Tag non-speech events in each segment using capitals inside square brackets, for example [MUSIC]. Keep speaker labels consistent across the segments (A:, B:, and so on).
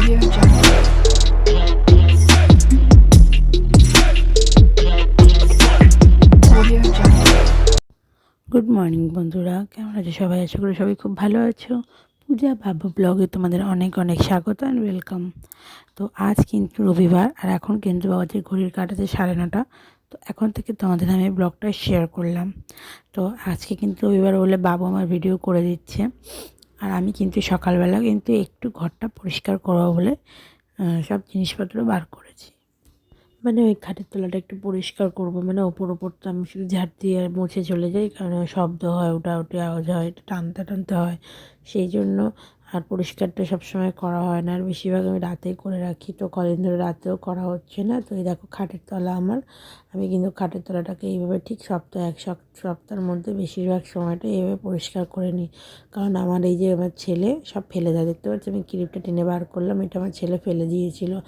A: Good morning বন্ধুরা। কেমন আছো সবাই? আশা করি সবাই খুব ভালো আছো। পূজা বাবু ব্লগে তোমাদের অনেক অনেক স্বাগত অ্যান্ড ওয়েলকাম তো আজ কিন্তু রবিবার, আর এখন কিন্তু বাবাজি ঘড়ির কাটাতে সাড়ে নটা। তো এখন থেকে তোমাদের আমি ব্লগটা শেয়ার করলাম। তো আজকে কিন্তু রবিবার বলে বাবু আমার ভিডিও করে দিচ্ছে। আর আমি কিন্তু সকালবেলা কিন্তু একটু ঘরটা পরিষ্কার করব বলে সব জিনিসপত্র বার করেছি। মানে ওই খাটের তলাটা একটু পরিষ্কার করব মানে ওপর ওপর তো আমি শুধু ঝাড় দিয়ে মুছে চলে যাই, কারণ শব্দ হয় ওটা ওটা আওয়াজ হয়, একটু টানতে টানতে হয়। সেই জন্য আর পরিষ্কারটা সবসময় করা হয় না। আর বেশিরভাগ আমি রাতেই করে রাখি, তো কদিন ধরে রাতেও করা হচ্ছে না। তো এই দেখো খাটের তলা আমার আমি কিন্তু খাটের তলাটাকে এইভাবে ঠিক সপ্তাহে এক সপ- সপ্তাহের মধ্যে বেশিরভাগ সময়টা এইভাবে পরিষ্কার করে নিই। কারণ আমার এই যে আমার ছেলে সব ফেলে দেয়। দেখতে পাচ্ছি আমি ক্লিপটা টেনে বার করলাম, এটা আমার ছেলে ফেলে দিয়েছিল।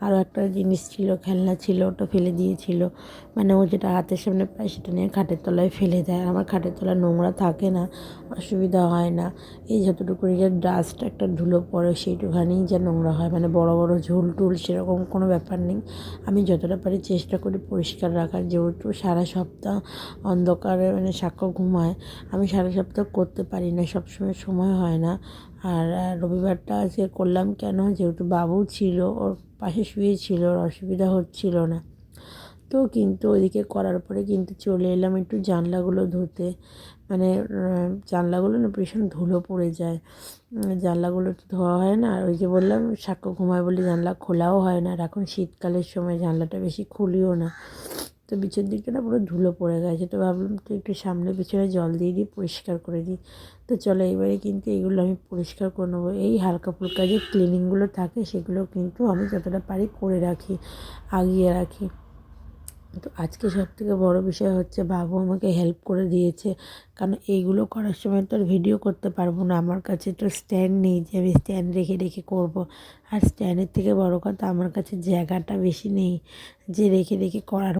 A: আরও একটা জিনিস ছিল, খেলনা ছিল, ওটা ফেলে দিয়েছিল। মানে ও যেটা হাতের সামনে পায় সেটা নিয়ে খাটের তলায় ফেলে দেয়। আমার খাটের তলায় নোংরা থাকে না, অসুবিধা হয় না। এই যতটুকু যে ডাস্ট একটা ধুলো পড়ে সেইটুখানেই যা নোংরা হয়। মানে বড় বড় ঝুল টুল সেরকম কোনো ব্যাপার নেই। আমি যতটা পারি চেষ্টা করি পরিষ্কার রাখার, যেহেতু সারা সপ্তাহ অন্ধকারে মানে সাক্ষ্য ঘুমায়, আমি সারা সপ্তাহ করতে পারি না, সবসময় সময় হয় না। আর রবিবারটা আজকে করলাম কেন? যেহেতু বাবু ছিল, ওর পাশে শুয়ে ছিল, ওর অসুবিধা হচ্ছিল না। তো কিন্তু ওইদিকে করার পরে কিন্তু চলে এলাম একটু জানলাগুলো ধুতে। মানে জানলাগুলো না ভীষণ ধুলো পড়ে যায়। জানলাগুলো তো ধোয়া হয় না, আর ওই যে বললাম, সাক্ষ্য ঘুমায় বলে জানলা খোলাও হয় না, আর এখন শীতকালের সময় জানলাটা বেশি খুলিও না। তো বিচের দিকটা না পুরো ধুলো পড়ে গেছে। তো ভাবলাম তো একটু সামনে পিছনে জল দিয়ে দিই, পরিষ্কার করে দিই। তো চলো এবারে কিন্তু এগুলো আমি পরিষ্কার করে নেব। এই হালকা ফুলকা যে ক্লিনিংগুলো থাকে সেগুলো কিন্তু আমি যতটা পারি করে রাখি, আগিয়ে রাখি। তো আজকে সব থেকে বড়ো বিষয় হচ্ছে বাবু আমাকে হেল্প করে দিয়েছে। কারণ এইগুলো করার সময় তো আর ভিডিও করতে পারব না। আমার কাছে তো স্ট্যান্ড নেই যে আমি স্ট্যান্ড রেখে রেখে করব। আর স্ট্যান্ডের থেকে বড় কথা আমার কাছে জায়গাটা বেশি নেই যে রেখে রেখে করার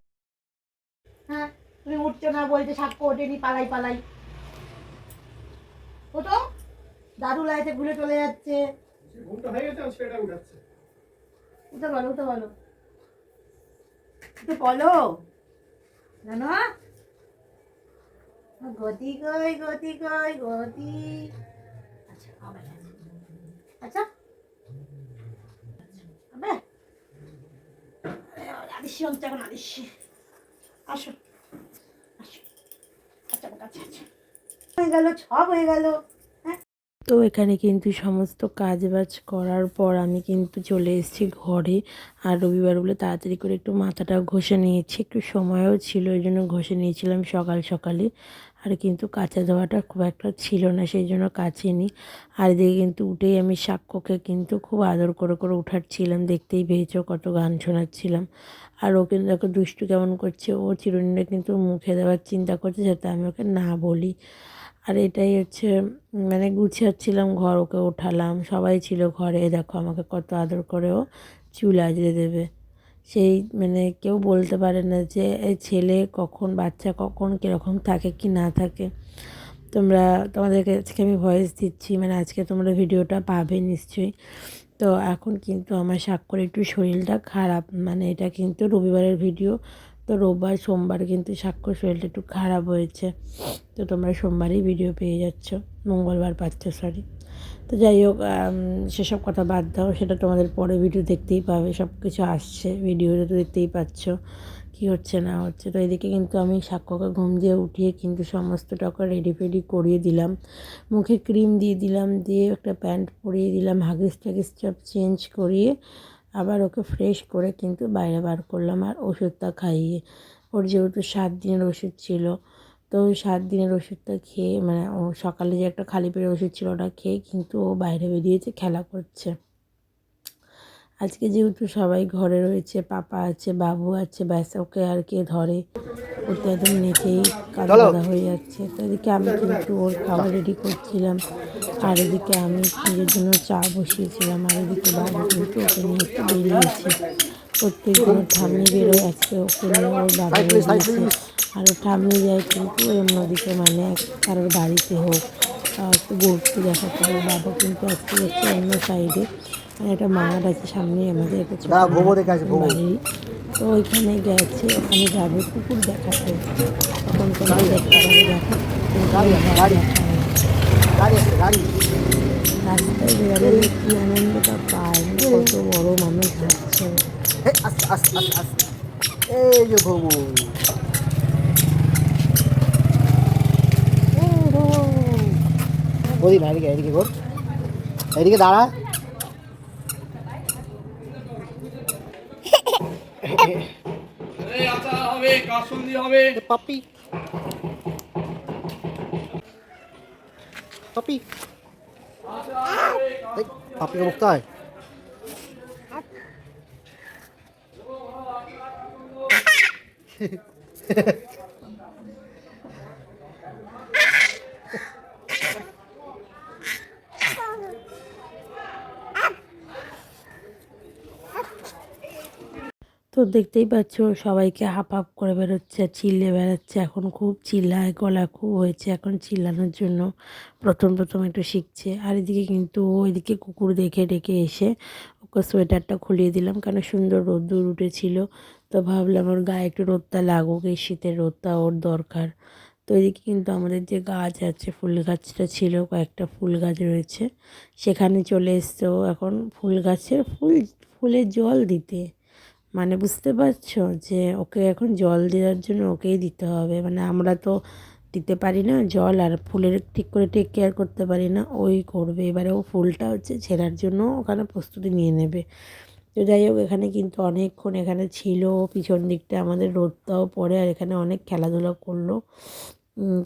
B: তুমি উঠছো না বলছে সাক্ষ্য ওঠেনি পালাই পালাই। ওটো দাদু লাইতে ভুলে চলে যাচ্ছে। উঠে বলো উঠে বলো। উঠে বলো। জানো? গতি কই গতি কই গতি। আচ্ছা আচ্ছা। আবে। আদিশি অন্ত এখন আদিশি। আসো। হয়ে গেল, সব হয়ে গেল। হ্যাঁ।
A: তো এখানে কিন্তু সমস্ত কাজ বাজ করার পর আমি কিন্তু চলে এসেছি ঘরে। আর রবিবার বলে তাড়াতাড়ি করে একটু মাথাটা ঘষে নিয়েছি। একটু সময়ও ছিল, ওই জন্য ঘষে নিয়েছিলাম সকাল সকালে। আর কিন্তু কাঁচা ধোয়াটা খুব একটা ছিল না, সেই জন্য কাচিনি আর এদিকে কিন্তু উঠেই আমি সাক্ষ্যকে কিন্তু খুব আদর করে করে উঠাচ্ছিলাম, দেখতেই পেয়েছ কত গান শোনাচ্ছিলাম। আর ও কিন্তু দেখো দুষ্টু কেমন করছে, ও চিরুনিটা কিন্তু মুখে দেওয়ার চিন্তা করছে যাতে আমি ওকে না বলি। আর এটাই হচ্ছে মানে গুছিয়াচ্ছিলাম, ঘর ওকে ওঠালাম, সবাই ছিল ঘরে, দেখো আমাকে কত আদর করেও চুল আজরে দেবে। সেই মানে কেউ বলতে পারে না যে এই ছেলে কখন, বাচ্চা কখন, কীরকম থাকে কি না থাকে? তোমরা তোমাদেরকে আজকে আমি ভয়েস দিচ্ছি মানে আজকে তোমরা ভিডিওটা পাবে নিশ্চয়ই। তো এখন কিন্তু আমার স্বাক্ষর একটু শরীরটা খারাপ মানে এটা কিন্তু রবিবারের ভিডিও, তো রোববার, সোমবার কিন্তু স্বাক্ষর শরীরটা একটু খারাপ হয়েছে। তো তোমরা সোমবারই ভিডিও পেয়ে যাচ্ছ, মঙ্গলবার পাচ্ছ সরি তো যাই হোক সেসব কথা বাদ দাও, সেটা তোমাদের পরে ভিডিও দেখতেই পাবে সব কিছু আসছে ভিডিওতে তো দেখতেই পাচ্ছ, কী হচ্ছে না হচ্ছে। তো এদিকে কিন্তু আমি সাক্ষ্যকে ঘুম দিয়ে উঠিয়ে কিন্তু সমস্ত টাকা রেডি ফেডি করিয়ে দিলাম। মুখে ক্রিম দিয়ে দিলাম, দিয়ে একটা প্যান্ট পরিয়ে দিলাম, হাগিস টাগিস সব চেঞ্জ করিয়ে আবার ওকে ফ্রেশ করে কিন্তু বাইরে বার করলাম আর ওষুধটা খাইয়ে। ওর যেহেতু সাত দিনের ওষুধ ছিল তো ওই সাত দিনের ওষুধটা খেয়ে মানে ও সকালে যে একটা খালি পেটের ওষুধ ছিল ওটা খেয়ে কিন্তু ও বাইরে বেরিয়েছে খেলা করছে। আজকে যেহেতু সবাই ঘরে রয়েছে পাপা আছে বাবু আছে ব্যাস ওকে আর কে ধরে? ও তো একদম নেচেই কাদা কাদা হয়ে যাচ্ছে। তো এদিকে আমি কিন্তু ওর খাবার রেডি করছিলাম। আর এদিকে আমি নিজের জন্য চা বসিয়েছিলাম। আর এদিকে বাবু কিন্তু ওকে নিয়ে একটু বেরিয়েছে। প্রত্যেক দিন ঠাম্মি বেরোয় আজকে ওকে নিয়ে ওর বাবা বেরিয়েছে। আর ও ঠাম্মি যায় কিন্তু অন্যদিকে মানে কারোর বাড়িতে হোক ঘুরতে দেখাতে হবে বাবা কিন্তু আজকে যাচ্ছে অন্য সাইডে একটা মাঠ আছে সামনে আমাদের একটা। বাড়ি। তো ওইখানে গেছে ওখানে যাবে কুকুর দেখাতে। তখন তোমার দেখতে পাবে দেখো রাস্তায় বেরোলে কি আনন্দটা পায় কত বড় মানুষ যাচ্ছে
C: হে, আস্তে আস্তে আস্তে আস্তে এই যে ভবু ওদিক না এদিকে এদিকে কর এদিকে দাঁড়া এ পাপি পাপি পাপিকে মুক্ত হয়
A: দেখতেই পাচ্ছ সবাইকে হাফ হাফ করে বেরোচ্ছে, চিল্লে বেড়াচ্ছে। এখন খুব চিল্লায়, গলা খুব হয়েছে এখন চিল্লানোর জন্য। প্রথম প্রথম একটু শিখছে। আর এদিকে কিন্তু ওইদিকে কুকুর দেখে ডেকে এসে ওকে সোয়েটারটা খুলিয়ে দিলাম কেন সুন্দর রোদ্দুর উঠেছিল। তো ভাবলাম ওর গায়ে একটু রোদটা লাগুক, এই শীতের রোদটা ওর দরকার। তো এদিকে কিন্তু আমাদের যে গাছ আছে, ফুল গাছটা ছিল, কয়েকটা ফুল গাছ রয়েছে। সেখানে চলে এসছে এখন ফুল গাছের ফুল, ফুলের জল দিতে। মানে বুঝতে পারছ যে ওকে এখন জল দেওয়ার জন্য ওকেই দিতে হবে। মানে আমরা তো দিতে পারি না জল আর ফুলের ঠিক করে টেক কেয়ার করতে পারি না, ওই করবে। এবারে ও ফুলটা হচ্ছে ছেঁড়ার জন্য ওখানে প্রস্তুতি নিয়ে নেবে। তো যাই হোক, এখানে কিন্তু অনেকক্ষণ এখানে ছিল, পিছন দিকটা আমাদের রোদটাও পড়ে আর এখানে অনেক খেলাধুলা করল।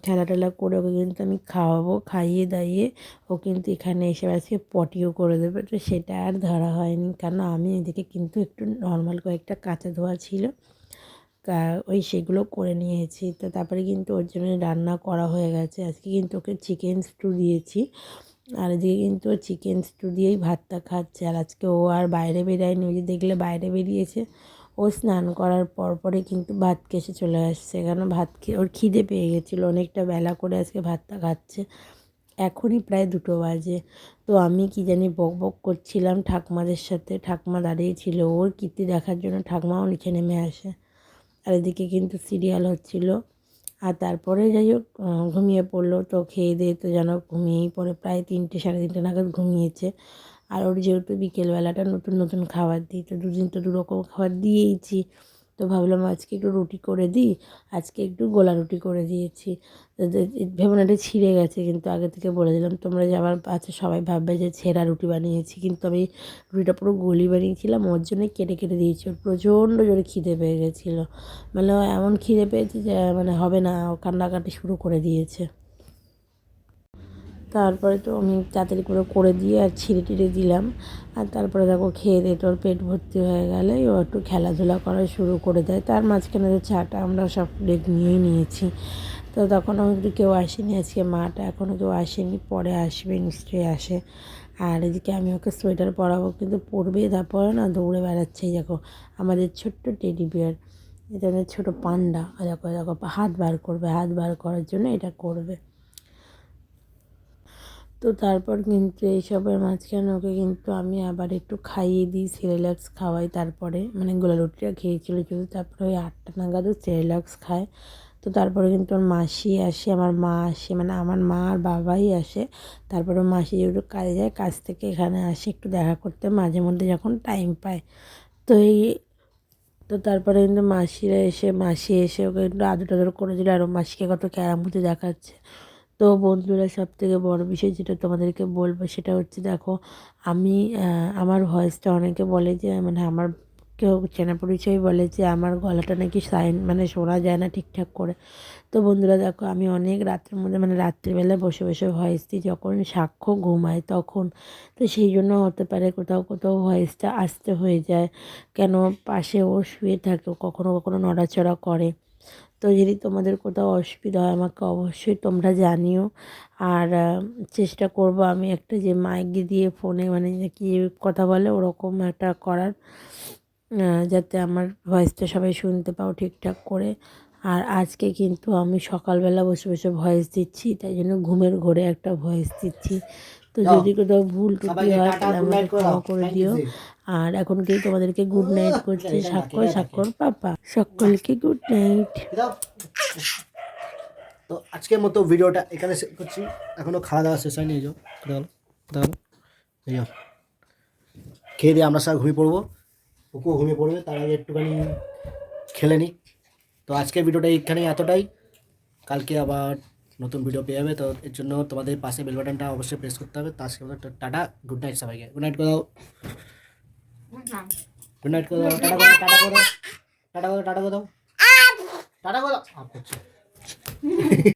A: খেলা টেলা করে ওকে কিন্তু আমি খাওয়াবো, খাইয়ে দাইয়ে ও কিন্তু এখানে এসে আজকে পটিও করে দেবে। তো সেটা আর ধরা হয়নি কারণ আমি এদিকে কিন্তু একটু নর্মাল কয়েকটা কাঁচা ধোয়া ছিল ওই সেগুলো করে নিয়েছি। তো তারপরে কিন্তু ওর জন্য রান্না করা হয়ে গেছে। আজকে কিন্তু ওকে চিকেন স্টু দিয়েছি, আর এদিকে কিন্তু চিকেন স্টু দিয়েই ভাতটা খাচ্ছে। আর আজকে ও আর বাইরে বেরায়নি, ওই যে দেখলে বাইরে বেরিয়েছে। ও স্নান করার পর পরে কিন্তু ভাত কেসে চলে আসছে। কেন? ভাত খেয়ে ওর খিদে পেয়ে গেছিল, অনেকটা বেলা করে আজকে ভাতটা খাচ্ছে। এখনই প্রায় দুটো বাজে। তো আমি কি জানি বক বক করছিলাম ঠাকমাদের সাথে। ঠাকমা দাঁড়িয়েছিল ওর কীর্তি দেখার জন্য ঠাকমাও নিচে নেমে আসে। আর এদিকে কিন্তু সিরিয়াল হচ্ছিল। আর তারপরে যাই হোক ঘুমিয়ে পড়ল। তো খেয়ে দিয়ে তো যেন ঘুমিয়েই পড়ে। প্রায় তিনটে সাড়ে তিনটে নাগাদ ঘুমিয়েছে। আর ওর যেহেতু বিকেলবেলাটা নতুন নতুন খাবার দিই, তো দুদিন তো দুরকম খাবার দিয়েইছি। তো ভাবলাম আজকে একটু রুটি করে দিই, আজকে একটু গোলা রুটি করে দিয়েছি। তো যে- ভেবে না এটা ছিঁড়ে গেছে, কিন্তু আগে থেকে বলে দিলাম, তোমরা যে আবার আছে সবাই ভাববে যে ছেঁড়া রুটি বানিয়েছি। কিন্তু আমি রুটিটা পুরো গলি বানিয়েছিলাম, ওর জন্য কেটে কেটে দিয়েছি, ওর প্রচণ্ড জোরে খিদে পেয়ে গেছিল। মানে এমন খিদে পেয়েছে যে মানে হবে না, ও কান্নাকাটি শুরু করে দিয়েছে। তারপরে তো আমি তাড়াতাড়ি করে করে দিয়ে আর ছিঁড়ে টিড়ে দিলাম। আর তারপরে দেখো খেয়ে দিয়ে তোর পেট ভর্তি হয়ে গেলে ও একটু খেলাধুলা করা শুরু করে দেয়। তার মাঝখানে তো চাটা আমরা সব প্লেট নিয়েই নিয়েছি। তো তখন কিন্তু কেউ আসেনি। আজকে মাটা এখনও কেউ আসেনি। পরে আসবে, নিশ্চয়ই আসে। আর এদিকে আমি ওকে সোয়েটার পরাবো, কিন্তু পরবে তারপরে না, দৌড়ে বেড়াচ্ছে। দেখো, আমাদের ছোট্ট টেডি বিয়ার এটা ছোটো পান্ডা। দেখো দেখো, হাত বার করবে। হাত বার করার জন্য এটা করবে। তো তারপর কিন্তু এইসবের মাঝখানে ওকে কিন্তু আমি আবার একটু খাইয়ে দিই সিরিলাক্স খাওয়াই তারপরে। মানে গোলা রুটিটা খেয়েছিল শুধু তারপরে ওই আটটা নাগাদও সিরিলাক্স খায়। তো তারপরে কিন্তু ওর মাসি আসে, আমার মা আসে মানে আমার মা আর বাবাই আসে। তারপরে ওর মাসি যেহেতু কাজে যায়, কাজ থেকে এখানে আসে, একটু দেখা করতে মাঝে মধ্যে যখন টাইম পায়। তো এই, তো তারপরে কিন্তু মাসিরা এসে, মাসি এসে ওকে একটু আদর টাদর করে দিল আর মাসিকে কত ক্যারামতি দেখাচ্ছে। তো বন্ধুরা সব থেকে বড় বিষয় যেটা তোমাদেরকে বলব সেটা হচ্ছে দেখো, আমি আমার ভয়েসটা অনেকে বলে যে মানে আমার কেউ চেনা পরিচয় বলে যে, আমার গলাটা নাকি সাইন মানে শোনা যায় না ঠিকঠাক করে। তো বন্ধুরা, দেখো, আমি অনেক রাত্রের মধ্যে মানে রাত্রিবেলা বসে বসে ভয়েস দিই, যখন সাক্ষ্য ঘুমায় তখন। তো সেই জন্য হতে পারে কোথাও কোথাও ভয়েসটা আসতে হয়ে যায়। কেন? পাশে ও শুয়ে থাকে কখনো কখনো নড়াচড়া করে। তো যদি তোমাদের কোথাও অসুবিধা হয়, আমাকে অবশ্যই তোমরা জানিও। আর চেষ্টা করব আমি একটা যে মাইক দিয়ে ফোনে মানে কি কথা বলে ওরকম একটা করার যাতে আমার ভয়েসটা সবাই শুনতে পাও ঠিকঠাক করে। আর আজকে কিন্তু আমি সকালবেলা বসে বসে ভয়েস দিচ্ছি, তাই জন্য ঘুমের ঘোরে একটা ভয়েস দিচ্ছি। তো যদি কোথাও ভুল
C: সবাইকে
A: হয় তাহলে
C: করে
A: ক্ষমা করে। দিও। আর এখন কি তোমাদেরকে গুড নাইট করছে। স্বাক্ষর স্বাক্ষর পাপা। সকলকে গুড নাইট
C: তো আজকের মতো ভিডিওটা এখানে শেষ করছি। এখনও খাওয়া দাওয়া শেষ হয়নি এই যো কোথায় গেলো? কোথায় গেলো? এই যো। খেয়ে দিয়ে আমরা সব ঘুমিয়ে পড়ব। ওকেও ঘুমিয়ে পড়বে তার আগে একটুখানি খেলে নিই তো আজকের ভিডিওটা এইখানে এতটাই। কালকে আবার নতুন ভিডিও পেয়ে যাবে তো এর জন্য তোমাদের পাশে বেল বাটনটা অবশ্যই প্রেস করতে হবে। তার সাথে টাটা গুড নাইট সবাইকে। গুড নাইট করে গুড নাইট করে দাও টাটা করে টাটা করে টাটা করে টাটা করে দাও টাটা করে [LAUGHS]